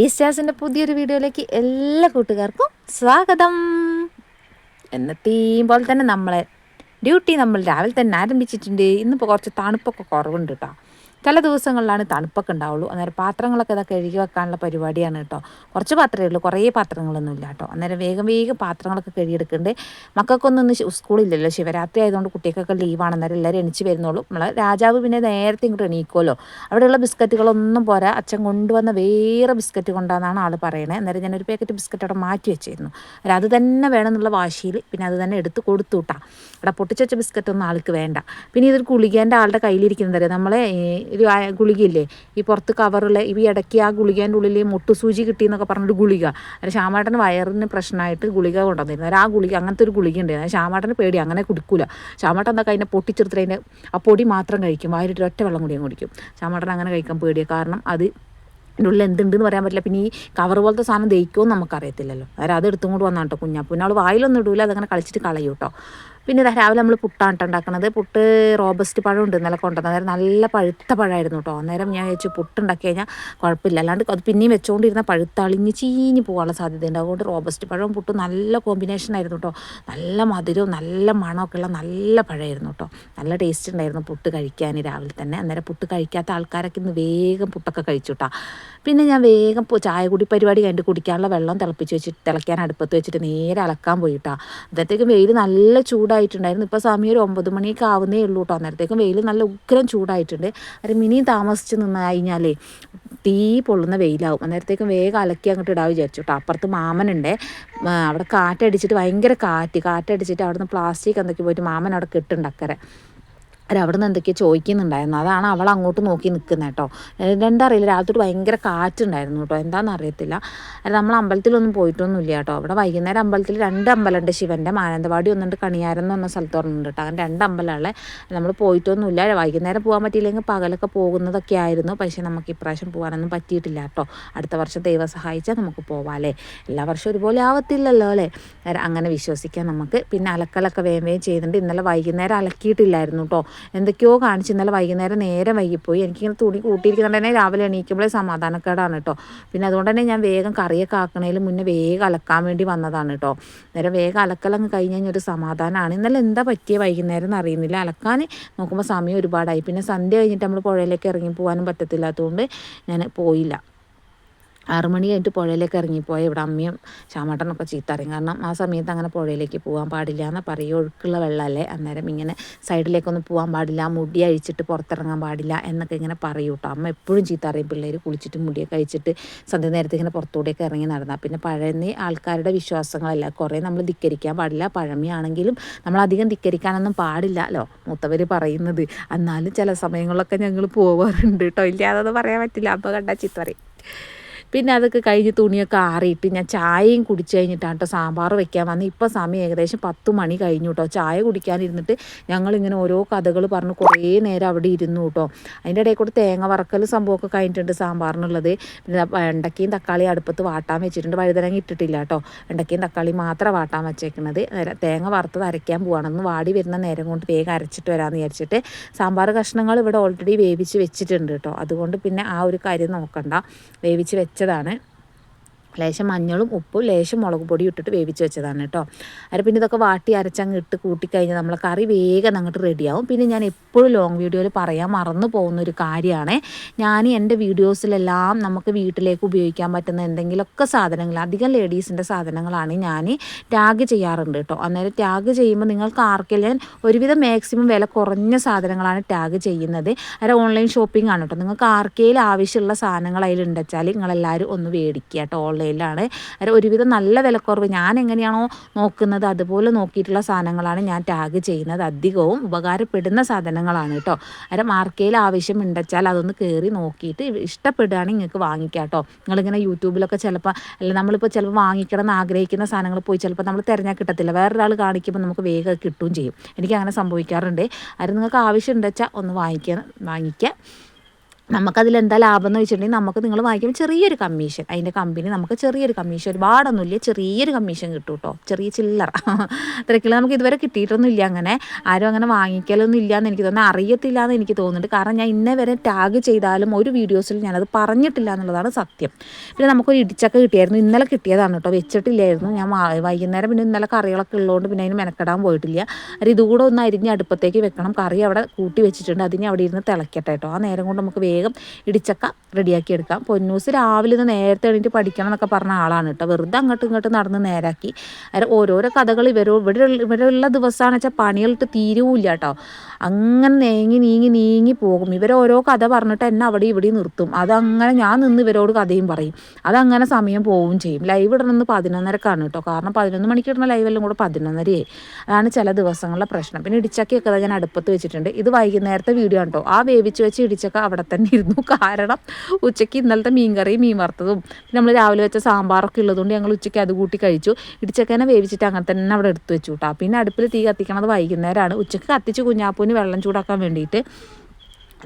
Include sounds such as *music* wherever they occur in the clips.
Three ജാസിന്റെ പുതിയൊരു വീഡിയോയിലേക്ക് എല്ലാ കൂട്ടുകാർക്കും സ്വാഗതം. എന്നത്തെയും പോലെ തന്നെ നമ്മളെ. ഡ്യൂട്ടി നമ്മൾ രാവിലെ തന്നെ ആരംഭിച്ചിട്ടുണ്ട്. ഇന്നിപ്പോൾ കുറച്ച് തണുപ്പൊക്കെ കുറവുണ്ട് കേട്ടോ ചില ദിവസങ്ങളിലാണ് തണുപ്പൊക്കെ ഉണ്ടാവുള്ളൂ. അന്നേരം പാത്രങ്ങളൊക്കെ ഇതൊക്കെ കഴുകി വെക്കാനുള്ള പരിപാടിയാണ് കേട്ടോ. കുറച്ച് പാത്രമേ ഉള്ളൂ. കുറേ പാത്രങ്ങളൊന്നും ഇല്ല കേട്ടോ. അന്നേരം വേഗം വേഗം പാത്രങ്ങളൊക്കെ കഴുകിയെടുക്കുന്നുണ്ട് മക്കൾക്കൊന്നും ഇന്ന് സ്കൂളില്ലല്ലോ. ശിവരാത്രി ആയതുകൊണ്ട് കുട്ടികൾക്കൊക്കെ ലീവാണ്. അന്നേരം എല്ലാവരും എണിച്ച് വരുന്നുള്ളൂ നമ്മളെ രാജാവ് പിന്നെ നേരത്തെ ഇങ്ങോട്ട് എണീക്കുമല്ലോ അവിടെയുള്ള ബിസ്ക്കറ്റുകളൊന്നും പോരാ. അച്ഛൻ കൊണ്ടുവന്ന വേറെ ബിസ്ക്കറ്റ് കൊണ്ടാന്നാണ് ആൾ പറയണത് അന്നേരം ഞാനൊരു പാക്കറ്റ് ബിസ്ക്കറ്റ് അവിടെ മാറ്റി വെച്ചിരുന്നു. അവർ അത് തന്നെ വേണമെന്നുള്ള വാശിയിൽ പിന്നെ അത് തന്നെ എടുത്ത് കൊടുത്തു വിട്ടാ അവിടെ പൊട്ടിച്ച് വെച്ച ബിസ്ക്കറ്റ് ഒന്നും ആൾക്ക് വേണ്ട. പിന്നെ ഇതൊരു കുളിക്കേണ്ട ആളുടെ കയ്യിലിരിക്കുന്നത് നമ്മളെ ഒരു ഗുളികയില്ലേ? ഈ പുറത്ത് കവറുള്ള ഈ ഇടയ്ക്ക് ആ ഗുളികേന്റെ ഉള്ളിൽ മുട്ടുസൂചി കിട്ടിയെന്നൊക്കെ പറഞ്ഞൊരു ഗുളിക. അത് ശ്യാമാട്ടന് വയറിന് പ്രശ്നമായിട്ട് ഗുളിക കൊണ്ടുവന്നിരുന്നു. ആ ഗുളിക അങ്ങനത്തെ ഒരു ഗുളിക ഉണ്ട് ശ്യാമാട്ടന് പേടി. അങ്ങനെ കുടിക്കൂല. ശ്യാമാട്ടൻ എന്നൊക്കെ അതിനെ പൊട്ടിച്ചെടുത്തിട്ട് അതിന്റെ ആ പൊടി മാത്രം കഴിക്കും. വായിലിട്ട് ഒറ്റ വെള്ളം കൂടിയും കുടിക്കും. ശ്യാമാട്ടൻ അങ്ങനെ കഴിക്കാൻ പേടിയാണ് കാരണം അത് അതിന്റെ ഉള്ളിൽ എന്തുണ്ടെന്ന് പറയാൻ പറ്റില്ല. പിന്നെ ഈ കവർ പോലത്തെ സാധനം ദഹിക്കുമെന്ന് നമുക്കറിയത്തില്ലല്ലോ. അതായത് അത് എടുത്തും കൊണ്ട് വന്നാട്ടോ പിന്നെ അവൾ വായിലൊന്നും ഇടൂല. അതങ്ങനെ കളിച്ചിട്ട് കളയും കേട്ടോ. പിന്നെ ഇതാ രാവിലെ നമ്മൾ പുട്ടാണ് കേട്ടോ ഉണ്ടാക്കുന്നത് പുട്ട് റോബസ്റ്റ് പഴം ഉണ്ട് ഇന്നലെ കൊണ്ടുവന്നത്. അന്നേരം നല്ല പഴുത്ത പഴമായിരുന്നു കേട്ടോ. അന്നേരം ഞാൻ വെച്ച് പുട്ടുണ്ടാക്കി കഴിഞ്ഞാൽ കുഴപ്പമില്ല. അല്ലാണ്ട് അത് പിന്നെയും വെച്ചുകൊണ്ടിരുന്ന പഴുത്തളിഞ്ഞ് ചീഞ്ഞ് പോകാനുള്ള സാധ്യതയുണ്ട്. അതുകൊണ്ട് റോബസ്റ്റ് പഴവും പുട്ടും നല്ല കോമ്പിനേഷൻ ആയിരുന്നു കേട്ടോ. നല്ല മധുരവും നല്ല മണമൊക്കെ ഉള്ള നല്ല പഴമായിരുന്നു കേട്ടോ. നല്ല ടേസ്റ്റ് ഉണ്ടായിരുന്നു പുട്ട് കഴിക്കാൻ രാവിലെ തന്നെ. അന്നേരം പുട്ട് കഴിക്കാത്ത ആൾക്കാരൊക്കെ ഇന്ന് വേഗം പുട്ടൊക്കെ കഴിച്ചു പിന്നെ ഞാൻ വേഗം ചായ കുടി പരിപാടി കണ്ട് കുടിക്കാനുള്ള വെള്ളം തിളപ്പിച്ച് വെച്ചിട്ട് തിളയ്ക്കാൻ അടുപ്പത്ത് വെച്ചിട്ട് നേരെ അലക്കാൻ പോയിട്ടാ അന്നേരത്തേക്കും വെയിൽ നല്ല ചൂടായിട്ടുണ്ടായിരുന്നു. ഇപ്പോൾ സമയം ഒരു ഒമ്പത് മണിയൊക്കെ ആവുന്നേ ഉള്ളൂ കേട്ടോ അന്നേരത്തേക്കും വെയിൽ നല്ല ഉഗ്രം ചൂടായിട്ടുണ്ട്. അത് മിനിയും താമസിച്ച് നിന്ന് കഴിഞ്ഞാലേ തീ പൊള്ളുന്ന വെയിലാവും. അന്നേരത്തേക്കും വേഗം അലക്കി അങ്ങോട്ട് ഇടാൻ വിചാരിച്ചു കേട്ടോ അപ്പുറത്ത് മാമനുണ്ട്. അവിടെ കാറ്റടിച്ചിട്ട് ഭയങ്കര കാറ്റ്. കാറ്റടിച്ചിട്ട് അവിടുന്ന് പ്ലാസ്റ്റിക് എന്തൊക്കെ പോയിട്ട് മാമൻ അവിടെ കെട്ടുണ്ടക്കരെ അവിടെ നിന്ന് എന്തൊക്കെയോ ചോദിക്കുന്നുണ്ടായിരുന്നു. അതാണ് അവൾ അങ്ങോട്ട് നോക്കി നിൽക്കുന്നത് കേട്ടോ. രണ്ടറിയില്ല രാത്രി ഭയങ്കര കാറ്റുണ്ടായിരുന്നു കേട്ടോ. എന്താണെന്ന് അറിയത്തില്ല നമ്മൾ അമ്പലത്തിലൊന്നും പോയിട്ടൊന്നുമില്ല കേട്ടോ. അവിടെ വൈകുന്നേരം അമ്പലത്തിൽ രണ്ട് അമ്പലമുണ്ട് ശിവന്റെ മാനന്തവാടി ഒന്നുണ്ട് കണിയാരം എന്ന് പറഞ്ഞ സ്ഥലത്ത് പറഞ്ഞിട്ടുണ്ട് കേട്ടോ. അങ്ങനെ രണ്ട് അമ്പലമുള്ള നമ്മൾ പോയിട്ടൊന്നുമില്ല. വൈകുന്നേരം പോകാൻ പറ്റിയില്ലെങ്കിൽ പകലൊക്കെ പോകുന്നതൊക്കെ ആയിരുന്നു. പക്ഷേ നമുക്ക് ഇപ്രാവശ്യം പോകാനൊന്നും പറ്റിയിട്ടില്ല കേട്ടോ. അടുത്ത വർഷം ദൈവം സഹായിച്ചാൽ നമുക്ക് പോവാല്ലേ എല്ലാ വർഷവും ഒരുപോലെ ആവത്തില്ലല്ലോ അല്ലേ? അങ്ങനെ വിശ്വസിക്കാം നമുക്ക്. പിന്നെ അലക്കലൊക്കെ വേഗം ചെയ്തിട്ടുണ്ട്. ഇന്നലെ വൈകുന്നേരം അലക്കിയിട്ടില്ലായിരുന്നു കേട്ടോ. എന്തൊക്കെയോ കാണിച്ച് ഇന്നലെ വൈകുന്നേരം നേരെ വൈകിപ്പോയി. എനിക്കിങ്ങനെ തുണി കൂട്ടിയിരിക്കുന്നത് തന്നെ രാവിലെ എണീക്കുമ്പോഴേ സമാധാനക്കേടാണ് കേട്ടോ. പിന്നെ അതുകൊണ്ട് തന്നെ ഞാൻ വേഗം കറിയൊക്കെ ആക്കണേൽ മുന്നേ വേഗം അലക്കാൻ വേണ്ടി വന്നതാണ് കേട്ടോ. നേരെ വേഗം അലക്കലങ്ങ് കഴിഞ്ഞ് കഴിഞ്ഞാൽ ഒരു സമാധാനമാണ്. ഇന്നലെ എന്താ പറ്റിയ വൈകുന്നേരം എന്ന് അറിയുന്നില്ല അലക്കാൻ നോക്കുമ്പോൾ സമയം ഒരുപാടായി. പിന്നെ സന്ധ്യ കഴിഞ്ഞിട്ട് നമ്മൾ പുഴയിലേക്ക് ഇറങ്ങി പോകാനും പറ്റത്തില്ലാത്തതുകൊണ്ട് ഞാൻ പോയില്ല. ആറ് മണി കഴിഞ്ഞിട്ട് പുഴയിലേക്ക് ഇറങ്ങിപ്പോയ ഇവിടെ അമ്മയും ശ്യാമട്ടനൊക്കെ ചീത്ത അറിയും കാരണം ആ സമയത്ത് അങ്ങനെ പുഴയിലേക്ക് പോകാൻ പാടില്ല എന്ന് പറയും. ഒഴുക്കുള്ള വെള്ളമല്ലേ? അന്നേരം ഇങ്ങനെ സൈഡിലേക്കൊന്നും പോകാൻ പാടില്ല. മുടി അഴിച്ചിട്ട് പുറത്തിറങ്ങാൻ പാടില്ല എന്നൊക്കെ ഇങ്ങനെ പറയും കേട്ടോ. അമ്മ എപ്പോഴും ചീത്ത അറിയും പിള്ളേർ കുളിച്ചിട്ട് മുടിയൊക്കെ അഴിച്ചിട്ട് സന്ധ്യ നേരത്തെ ഇങ്ങനെ പുറത്തൂടെയൊക്കെ ഇറങ്ങി നടന്നാൽ പിന്നെ പഴയ ആൾക്കാരുടെ വിശ്വാസങ്ങളല്ല. കുറേ നമ്മൾ ധിക്കരിക്കാൻ പാടില്ല. പഴമയാണെങ്കിലും നമ്മൾ അധികം ധിക്കരിക്കാനൊന്നും പാടില്ലല്ലോ മൂത്തവർ പറയുന്നത്. എന്നാലും ചില സമയങ്ങളിലൊക്കെ ഞങ്ങൾ പോവാറുണ്ട് കേട്ടോ. ഇല്ലാതെ പറയാൻ പറ്റില്ല. അപ്പോൾ കണ്ടാൽ ചീത്ത പറയും പിന്നെ അതൊക്കെ കഴിഞ്ഞ് തുണിയൊക്കെ ആറിയിട്ട് ഞാൻ ചായയും കുടിച്ച് കഴിഞ്ഞിട്ടാണ് കേട്ടോ സാമ്പാർ വെക്കാൻ വന്ന് ഇപ്പോൾ സമയം ഏകദേശം പത്ത് മണി കഴിഞ്ഞു കേട്ടോ ചായ കുടിക്കാനിരുന്നിട്ട് ഞങ്ങളിങ്ങനെ ഓരോ കഥകൾ പറഞ്ഞ് കുറേ നേരം അവിടെ ഇരുന്നു കേട്ടോ അതിന്റെ ഇടയിൽ കൂടെ തേങ്ങ വറക്കൽ സംഭവമൊക്കെ കഴിഞ്ഞിട്ടുണ്ട് സാമ്പാറിനുള്ളത്. പിന്നെ വെണ്ടക്കയും തക്കാളിയും അടുപ്പത്ത് വാട്ടാൻ വെച്ചിട്ടുണ്ട്. വഴുതനങ്ങ ഇട്ടിട്ടില്ല കേട്ടോ വെണ്ടക്കയും തക്കാളി മാത്രം വാട്ടാൻ വെച്ചേക്കുന്നത് തേങ്ങ വറുത്തത് അരയ്ക്കാൻ പോവാണെന്ന് വാടി വരുന്ന നേരം കൊണ്ട് വേഗം അരച്ചിട്ട് വരാമെന്ന് വിചാരിച്ചിട്ട് സാമ്പാർ കഷ്ണങ്ങൾ ഇവിടെ ഓൾറെഡി വേവിച്ച് വെച്ചിട്ടുണ്ട് കേട്ടോ അതുകൊണ്ട് പിന്നെ ആ ഒരു കാര്യം നോക്കണ്ട. വേവിച്ച് വെച്ച വെച്ചതാണ് ലേശം മഞ്ഞളും ഉപ്പും ലേശം മുളക് പൊടി ഇട്ടിട്ട് വേവിച്ച് വെച്ചതാണ് കേട്ടോ. അത് പിന്നെ ഇതൊക്കെ വാട്ടി അരച്ചങ്ങ് ഇട്ട് കൂട്ടിക്കഴിഞ്ഞാൽ നമ്മൾ കറി വേഗം അങ്ങോട്ട് റെഡിയാവും. പിന്നെ ഞാൻ എപ്പോഴും ലോങ് വീഡിയോയിൽ പറയാൻ മറന്നു പോകുന്ന ഒരു കാര്യമാണ് ഞാൻ എന്റെ വീഡിയോസിലെല്ലാം നമുക്ക് വീട്ടിലേക്ക് ഉപയോഗിക്കാൻ പറ്റുന്ന എന്തെങ്കിലുമൊക്കെ സാധനങ്ങൾ അധികം ലേഡീസിന്റെ സാധനങ്ങളാണ് ഞാൻ ടാഗ് ചെയ്യാറുണ്ട് കേട്ടോ. അന്നേരം ടാഗ് ചെയ്യുമ്പോൾ നിങ്ങൾക്ക് ആർക്കെല്ലാം ഞാൻ ഒരുവിധം മാക്സിമം വില കുറഞ്ഞ സാധനങ്ങളാണ് ടാഗ് ചെയ്യുന്നത്. അത് ഓൺലൈൻ ഷോപ്പിംഗ് ആണ് കേട്ടോ. നിങ്ങൾക്ക് ആർക്കെങ്കിലും ആവശ്യമുള്ള സാധനങ്ങൾ അതിലുണ്ടെച്ചാൽ നിങ്ങളെല്ലാവരും ഒന്ന് മേടിക്കുക കേട്ടോ. ഓൺലൈനിലാണ് ഒരുവിധം നല്ല വിലക്കുറവ് ഞാൻ എങ്ങനെയാണോ നോക്കുന്നത് അതുപോലെ നോക്കിയിട്ടുള്ള സാധനങ്ങളാണ് ഞാൻ ടാഗ് ചെയ്യുന്നത്. അധികവും ഉപകാരപ്പെടുന്ന സാധനങ്ങളാണ് കേട്ടോ. അര മാർക്കയിൽ ആവശ്യം ഉണ്ടച്ചാൽ അതൊന്ന് കയറി നോക്കിയിട്ട് ഇഷ്ടപ്പെടുകയാണെങ്കിൽ നിങ്ങൾക്ക് വാങ്ങിക്കാം കേട്ടോ. നിങ്ങളിങ്ങനെ യൂട്യൂബിലൊക്കെ ചിലപ്പോൾ അല്ല നമ്മളിപ്പോൾ ചിലപ്പോൾ വാങ്ങിക്കണം എന്ന് ആഗ്രഹിക്കുന്ന സാധനങ്ങൾ പോയി ചിലപ്പോൾ നമ്മൾ തിരഞ്ഞാൽ കിട്ടത്തില്ല. വേറൊരാൾ കാണിക്കുമ്പോൾ നമുക്ക് വേഗം കിട്ടുകയും ചെയ്യും. എനിക്ക് അങ്ങനെ സംഭവിക്കാറുണ്ട്. അത് നിങ്ങൾക്ക് ആവശ്യം ഉണ്ടെച്ചാൽ ഒന്ന് വാങ്ങിക്കാൻ വാങ്ങിക്കുക നമുക്കതിൽ എന്താ ലാഭം എന്ന് വെച്ചിട്ടുണ്ടെങ്കിൽ നമുക്ക് നിങ്ങൾ വാങ്ങിക്കുമ്പോൾ ചെറിയൊരു കമ്മീഷൻ അതിന്റെ കമ്പനി നമുക്ക് ചെറിയൊരു കമ്മീഷൻ ഒരുപാടൊന്നുമില്ല. ചെറിയൊരു കമ്മീഷൻ കിട്ടും കേട്ടോ ചെറിയ ചില്ലറ. *laughs* തിരക്കിൽ നമുക്ക് ഇതുവരെ കിട്ടിയിട്ടൊന്നുമില്ല അങ്ങനെ. ആരും അങ്ങനെ വാങ്ങിക്കലൊന്നും ഇല്ല എന്ന് എനിക്ക് തോന്നുന്നു. അറിയത്തില്ല എന്ന് എനിക്ക് തോന്നുന്നുണ്ട്. കാരണം ഞാൻ ഇന്നേ വരെ ടാഗ് ചെയ്താലും ഒരു വീഡിയോസിൽ ഞാനത് പറഞ്ഞിട്ടില്ല എന്നുള്ളതാണ് സത്യം. പിന്നെ നമുക്കൊരു ഇടിച്ചക്ക കിട്ടിയായിരുന്നു. ഇന്നലെ കിട്ടിയതാണ് കേട്ടോ വെച്ചിട്ടില്ലായിരുന്നു. ഞാൻ വാ- വൈകുന്നേരം പിന്നെ ഇന്നലെ കറികളൊക്കെ ഉള്ളതുകൊണ്ട് പിന്നെ അതിന് മെനക്കെടാൻ പോയിട്ടില്ല. അത് ഇതുകൂടെ ഒന്ന് അരിഞ്ഞ് അടുപ്പത്തേക്ക് വെക്കണം. കറി അവിടെ കൂട്ടി വെച്ചിട്ടുണ്ട്. അതിന് അവിടെ ഇരുന്ന് തിളക്കട്ടെ കേട്ടോ ആ നേരം കൊണ്ട് നമുക്ക് വേഗം ഇടിച്ചക്ക റെഡിയാക്കി എടുക്കാം. പൊന്നൂസ് രാവിലെ നിന്ന് നേരത്തെ എണീറ്റ് പഠിക്കണം എന്നൊക്കെ പറഞ്ഞ ആളാണ് കേട്ടോ. വെറുതെ അങ്ങോട്ടും ഇങ്ങോട്ടും നടന്ന് നേരാക്കി. അത് ഓരോരോ കഥകൾ ഇവരോ ഇവിടെ ഉള്ള- ഇവിടെ ഉള്ള ദിവസമാണെന്ന് വെച്ചാൽ പണികളിട്ട് തീരുവില്ല കേട്ടോ. അങ്ങനെ നീങ്ങി നീങ്ങി നീങ്ങി പോകും. ഇവരോരോ കഥ പറഞ്ഞിട്ട് എന്നെ അവിടെ ഇവിടെ നിർത്തും. അതങ്ങനെ ഞാൻ നിന്ന് ഇവരോട് കഥയും പറയും. അതങ്ങനെ സമയം പോവുകയും ചെയ്യും. ലൈവ് ഇടണമെന്ന് പതിനൊന്നരക്കാണ് കേട്ടോ. കാരണം പതിനൊന്ന് മണിക്ക് ഇടുന്ന ലൈവ് എല്ലാം കൂടെ പതിനൊന്നരയായി. അതാണ് ചില ദിവസങ്ങളിലെ പ്രശ്നം. പിന്നെ ഇടിച്ചക്കയൊക്കെ ഞാൻ അടുപ്പത്ത് വെച്ചിട്ടുണ്ട്. ഇത് വൈകുന്നേരത്തെ വീഡിയോ ആണ് കേട്ടോ. ആ വേവിച്ച് വെച്ച് ഇടിച്ചക്ക അവിടെ തന്നെ ഇരുന്നു കാരണം ഉച്ചയ്ക്ക് ഇന്നലത്തെ കറി മീൻ വറുത്തതും നമ്മൾ രാവിലെ വെച്ച സാമ്പാറൊക്കെ ഉള്ളതുകൊണ്ട് ഞങ്ങൾ ഉച്ചയ്ക്ക് അത് കൂട്ടി കഴിച്ചു. ഇടിച്ചക്കനെ വേവിച്ചിട്ട് അങ്ങനെ തന്നെ അവിടെ എടുത്ത് വെച്ചു കേട്ടോ പിന്നെ അടുപ്പിൽ തീ കത്തിക്കണത് വൈകുന്നേരമാണ് ഉച്ചയ്ക്ക് കത്തിച്ച് കുഞ്ഞാപ്പൂന് വെള്ളം ചൂടാക്കാൻ വേണ്ടിയിട്ട്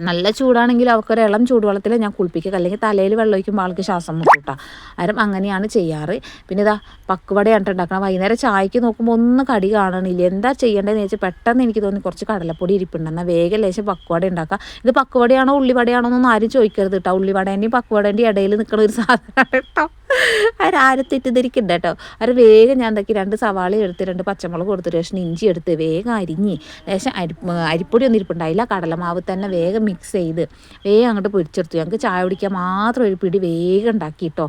നല്ല ചൂടാണെങ്കിൽ അവൾക്കൊരു ഇളം ചൂടുവെള്ളത്തിൽ ഞാൻ കുളിപ്പിക്കുക അല്ലെങ്കിൽ തലയിൽ വെള്ളം ഒഴിക്കുമ്പോൾ ആൾക്ക് ശ്വാസം മുട്ടൂട്ടാ ആരും അങ്ങനെയാണ് ചെയ്യാറ്. പിന്നെ ഇതാ പക്കുവടയാണ് ഉണ്ടാക്കണം വൈകുന്നേരം ചായക്ക് നോക്കുമ്പോൾ ഒന്ന് കടി കാണണില്ല. എന്താ ചെയ്യേണ്ടതെന്ന് വെച്ചാൽ പെട്ടെന്ന് എനിക്ക് തോന്നി കുറച്ച് കടലപ്പൊടി ഇരിപ്പുണ്ട്. എന്നാൽ വേഗം ലേശം പക്കുവട ഉണ്ടാക്കുക ഇത് പക്കുവടയാണോ ഉള്ളിവടയാണോ എന്നൊന്നും ആരും ചോദിക്കരുത് കേട്ടോ ഉള്ളിവടേന്റെയും പക്കുവടേന്റെയും ഇടയിൽ നിൽക്കുന്ന ഒരു സാധനമാണ് കേട്ടോ അവരാരും തെറ്റിദ്ധരിക്കണ്ട കേട്ടോ അവർ വേഗം ഞാൻ എന്തൊക്കെ രണ്ട് സവാള എടുത്ത് രണ്ട് പച്ചമുളക് കൊടുത്തിട്ട് ലേശം ഇഞ്ചി എടുത്ത് വേഗം അരിഞ്ഞ് ലേശം അരി അരിപ്പൊടി ഒന്നും ഇരിപ്പുണ്ടായില്ല. കടലമാവ് തന്നെ വേഗം മിക്സ് ചെയ്ത്. വേഗം അങ്ങോട്ട് പൊരിച്ചെടുത്തു ഞങ്ങൾക്ക് ചായ കുടിക്കാൻ മാത്രം ഒരു പിടി വേഗം ഉണ്ടാക്കി കേട്ടോ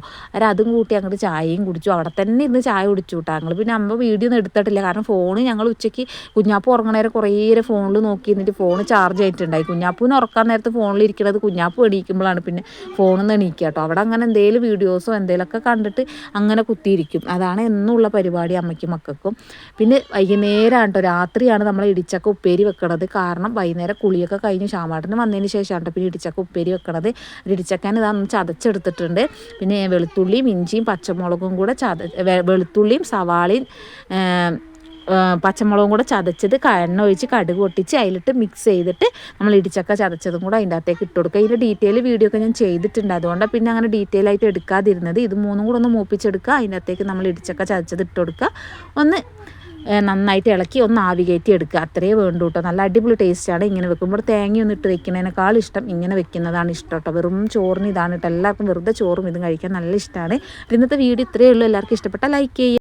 അതും കൂട്ടി അങ്ങോട്ട് ചായയും കുടിച്ചു. അവിടെ തന്നെ ഇരുന്ന് ചായ കുടിച്ചു കേട്ടോ ഞങ്ങൾ പിന്നെ അമ്മ വീഡിയോ ഒന്നും എടുത്തിട്ടില്ല. കാരണം ഫോൺ ഞങ്ങൾ ഉച്ചയ്ക്ക് കുഞ്ഞാപ്പ് ഉറങ്ങണേരെ കുറേ നേരം ഫോണിൽ നോക്കി എന്നിട്ട് ഫോൺ ചാർജ് ആയിട്ടുണ്ടായി കുഞ്ഞാപ്പൂന് ഉറക്കാൻ നേരത്ത് ഫോണിൽ ഇരിക്കണത് കുഞ്ഞാപ്പ് എണീക്കുമ്പോഴാണ് പിന്നെ ഫോണിൽ നിന്ന് എണീക്കുക കേട്ടോ അവിടെ അങ്ങനെ എന്തെങ്കിലും വീഡിയോസോ എന്തെങ്കിലുമൊക്കെ കണ്ടിട്ട് അങ്ങനെ കുത്തിയിരിക്കും. അതാണ് എന്നുള്ള പരിപാടി അമ്മയ്ക്കും മക്കൾക്കും. പിന്നെ വൈകുന്നേരമാണ് കേട്ടോ രാത്രിയാണ് നമ്മൾ ഇടിച്ചക്ക ഉപ്പേരി വെക്കണത്. കാരണം വൈകുന്നേരം കുളിയൊക്കെ കഴിഞ്ഞ് ഷാമാട്ടിന് വന്നതിന് ശേഷമാണ് കേട്ടോ പിന്നെ ഇടിച്ചക്ക ഉപ്പേരി വെക്കണത്. ഇടിച്ചക്കാൻ ഇതാന്ന് ചതച്ചെടുത്തിട്ടുണ്ട്. പിന്നെ വെളുത്തുള്ളിയും ഇഞ്ചിയും പച്ചമുളകും കൂടെ ചത വെളുത്തുള്ളിയും സവാളയും പച്ചമുളകും കൂടെ ചതച്ചത് എണ്ണ ഒഴിച്ച് കടുക് പൊട്ടിച്ച് അതിലിട്ട് മിക്സ് ചെയ്തിട്ട് നമ്മൾ ഇടിച്ചക്ക ചതച്ചതും കൂടെ അതിന്റെ അകത്തേക്ക് ഇട്ട് കൊടുക്കുക. ഇതിന്റെ ഡീറ്റെയിൽ വീഡിയോ ഒക്കെ ഞാൻ ചെയ്തിട്ടുണ്ട്. അതുകൊണ്ട് പിന്നെ അങ്ങനെ ഡീറ്റെയിൽ ആയിട്ട് എടുക്കാതിരുന്നത്. ഇത് മൂന്നും കൂടെ ഒന്ന് മൂപ്പിച്ചെടുക്കുക. അതിന്റെ അകത്തേക്ക് നമ്മൾ ഇടിച്ചക്ക ചതച്ചത് ഇട്ട് കൊടുക്കുക. ഒന്ന് നന്നായിട്ട് ഇളക്കി ഒന്ന് ആവി കയറ്റി എടുക്കുക. അത്രയേ വേണ്ടൂ കേട്ടോ നല്ല അടിപൊളി ടേസ്റ്റാണ് ഇങ്ങനെ വെക്കുമ്പോൾ. തേങ്ങയൊന്നും ഇട്ട് വെക്കുന്നതിനേക്കാൾ ഇഷ്ടം ഇങ്ങനെ വെക്കുന്നതാണ് ഇഷ്ടം കേട്ടോ വെറും ചോറിന് ഇതാണ് കേട്ടോ എല്ലാവർക്കും വെറുതെ ചോറും ഇതും കഴിക്കാൻ നല്ല ഇഷ്ടമാണ്. ഇന്നത്തെ വീഡിയോ ഇത്രയേ ഉള്ളൂ. എല്ലാവർക്കും ഇഷ്ടപ്പെട്ട ലൈക്ക് ചെയ്യുക.